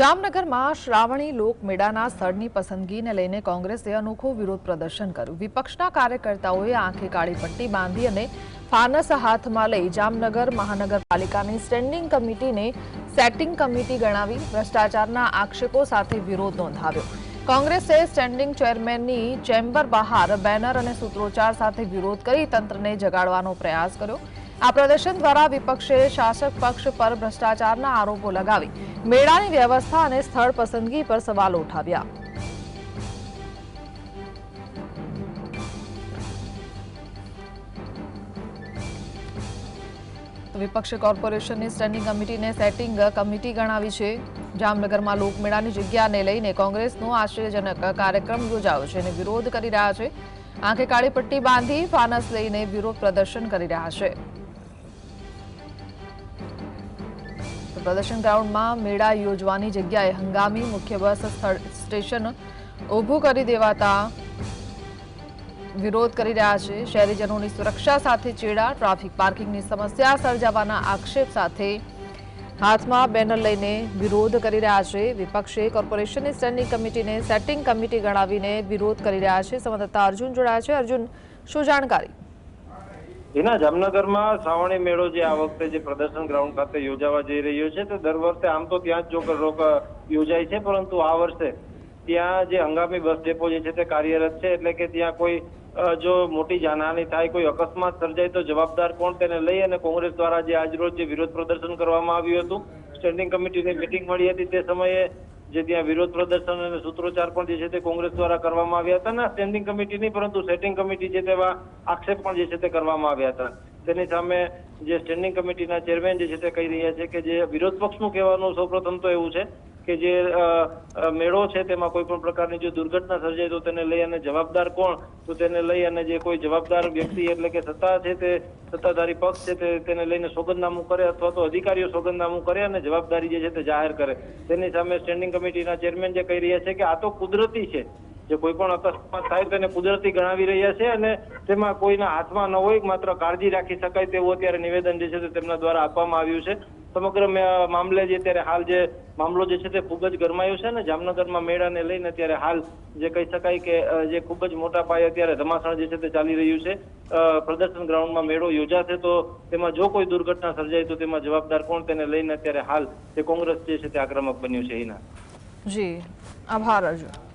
જામનગરમાં શ્રાવણી લોકમેળાના સ્થળની પસંદગીને લઈને કોંગ્રેસે અનોખો વિરોધ પ્રદર્શન કર્યું. વિપક્ષના કાર્યકર્તાઓએ આંખે કાળી પટ્ટી બાંધી અને ફાનસ હાથમાં લઈ જામનગર મહાનગરપાલિકાની સ્ટેન્ડિંગ કમિટીને સેટિંગ કમિટી ગણાવી ભ્રષ્ટાચારના આક્ષેપો સાથે વિરોધ નોંધાવ્યો. કોંગ્રેસે સ્ટેન્ડિંગ ચેરમેનની ચેમ્બર બહાર બેનર અને સૂત્રોચ્ચાર સાથે વિરોધ કરી તંત્રને જગાડવાનો પ્રયાસ કર્યો. આ પ્રદર્શન દ્વારા વિપક્ષે શાસક પક્ષ પર ભ્રષ્ટાચારના આરોપો લગાવી મેળાની વ્યવસ્થા અને સ્થળ પસંદગી પર સવાલો ઉઠાવ્યા. વિપક્ષ કોર્પોરેશનની સ્ટેન્ડિંગ કમિટીને સેટિંગ કમિટી ગણાવી છે. જામનગરમાં લોકમેળાની જગ્યાને લઈને કોંગ્રેસનો આશ્ચર્યજનક કાર્યક્રમ યોજાયો છે અને વિરોધ કરી રહ્યા છે. આંખે કાળી પટ્ટી બાંધી ફાનસ લઈને વિરોધ પ્રદર્શન કરી રહ્યા છે. પ્રદર્શન ગ્રાઉન્ડમાં મેળા યોજવાની જગ્યાએ હંગામી મુખ્ય બસ સ્ટેશન ઊભું કરી દેવાતા વિરોધ કરી રહ્યા છે. શહેરીજનોની સુરક્ષા સાથે ચેડા, ટ્રાફિક પાર્કિંગની સમસ્યા સર્જાવાના આક્ષેપ સાથે હાથમાં બેનર લઈને વિરોધ કરી રહ્યા છે. વિપક્ષે કોર્પોરેશનની સ્ટેન્ડિંગ કમિટીને સેટિંગ કમિટી ગણાવીને વિરોધ કરી રહ્યા છે. સંવાદદાતા અર્જુન જોડાયા છે. અર્જુન, શું જાણકારી? એના જામનગરમાં શ્રાવણી મેળો જે આ વખતે જે પ્રદર્શન ગ્રાઉન્ડ ખાતે યોજાવા જઈ રહ્યો છે તો દર વર્ષે આમ તો ત્યાં જ રોક યોજાય છે, પરંતુ આ વર્ષે ત્યાં જે હંગામી બસ ડેપો જે છે તે કાર્યરત છે, એટલે કે ત્યાં કોઈ જો મોટી જાનહાની થાય, કોઈ અકસ્માત સર્જાય તો જવાબદાર કોણ તેને લઈ અને કોંગ્રેસ દ્વારા જે આજરોજ જે વિરોધ પ્રદર્શન કરવામાં આવ્યું હતું, સ્ટેન્ડિંગ કમિટીની મિટિંગ મળી હતી તે સમયે જે ત્યાં વિરોધ પ્રદર્શન અને સૂત્રોચ્ચાર પણ જે છે તે કોંગ્રેસ દ્વારા કરવામાં આવ્યા હતા ના સ્ટેન્ડિંગ કમિટી નહીં, પરંતુ સેટિંગ કમિટી છે તેવા આક્ષેપ પણ જે છે તે કરવામાં આવ્યા હતા. તેની સામે જે સ્ટેન્ડિંગ કમિટીના ચેરમેન જે છે તે કહી રહ્યા છે કે જે વિરોધ પક્ષનું કહેવાનું સૌપ્રથમ તો એવું છે કે જે મેળો છે તેમાં કોઈ પણ પ્રકારની જો દુર્ઘટના સર્જાય તો તેને લઈ અને જવાબદાર કોણ? તો તેને લઈ અને જે કોઈ જવાબદાર વ્યક્તિ એટલે કે સત્તા છે તે સત્તાધારી પક્ષ છે તે તેને લઈને સોગંદનામું કરે અથવા તો અધિકારીઓ સોગંદનામું કરે અને જવાબદારી જે છે તે જાહેર કરે. તેની સામે સ્ટેન્ડિંગ કમિટીના ચેરમેન જે કહી રહ્યા છે કે આ તો કુદરતી છે. જે કોઈ પણ અકસ્માત થાય તેને કુદરતી ગણાવી રહ્યા છે અને તેમાં કોઈના હાથમાં ન હોય, માત્ર કાળજી રાખી શકાય તેવું અત્યારે નિવેદન જે છે તે તેમના દ્વારા આપવામાં આવ્યું છે. સમગ્ર મામલે જે ત્યારે હાલ જે મામલો જે છે તે ખૂબ જ ગરમાયો છે ને, જામનગરમાં મેળાને લઈને ત્યારે હાલ જે કહી શકાય કે જે ખૂબ જ મોટા પાયે અત્યારે ધમાસણ જે છે તે ચાલી રહ્યું છે. પ્રદર્શન ગ્રાઉન્ડમાં મેળો યોજાશે તો તેમાં જો કોઈ દુર્ઘટના સર્જાય તો તેમાં જવાબદાર કોણ? તેને લઈને અત્યારે હાલ જે કોંગ્રેસ જે છે તે આક્રમક બન્યું છે એના. જી. આભાર, અર્જુન.